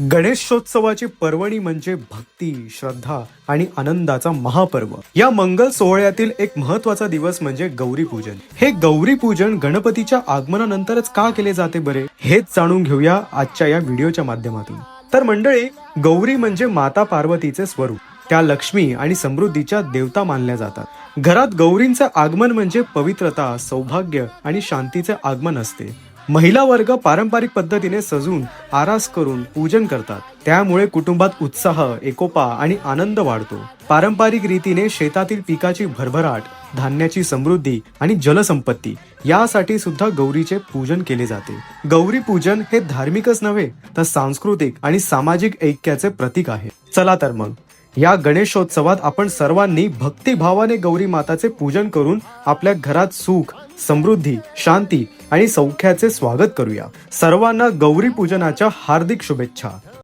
गणेशोत्सवाची पर्वणी म्हणजे भक्ती श्रद्धा आणि आनंदाचा महापर्व. या मंगल सोहळ्यातील एक महत्त्वाचा दिवस म्हणजे गौरी पूजन. हे गौरी पूजन गणपतीच्या आगमनानंतरच का केले जाते बरे? हेच जाणून घेऊया आजच्या या व्हिडिओच्या माध्यमातून. तर मंडळी गौरी म्हणजे माता पार्वतीचे स्वरूप. त्या लक्ष्मी आणि समृद्धीच्या देवता मानल्या जातात. घरात गौरींचं आगमन म्हणजे पवित्रता सौभाग्य आणि शांतीचे आगमन असते. महिला वर्ग पारंपरिक पद्धतीने सजून आरास करून पूजन करतात. त्यामुळे कुटुंबात उत्साह एकोपा आणि आनंद वाढतो. पारंपरिक रीतीने शेतातील पिकाची भरभराट धान्याची समृद्धी आणि जलसंपत्ती यासाठी सुद्धा गौरीचे पूजन केले जाते. गौरी पूजन हे धार्मिकच नव्हे तर सांस्कृतिक आणि सामाजिक ऐक्याचे प्रतीक आहे. चला तर मग या गणेशोत्सवात आपण सर्वांनी भक्तिभावाने गौरी माताचे पूजन करून आपल्या घरात सुख समृद्धी शांती आणि सौख्याचे स्वागत करूया. सर्वांना गौरी पूजनाच्या हार्दिक शुभेच्छा.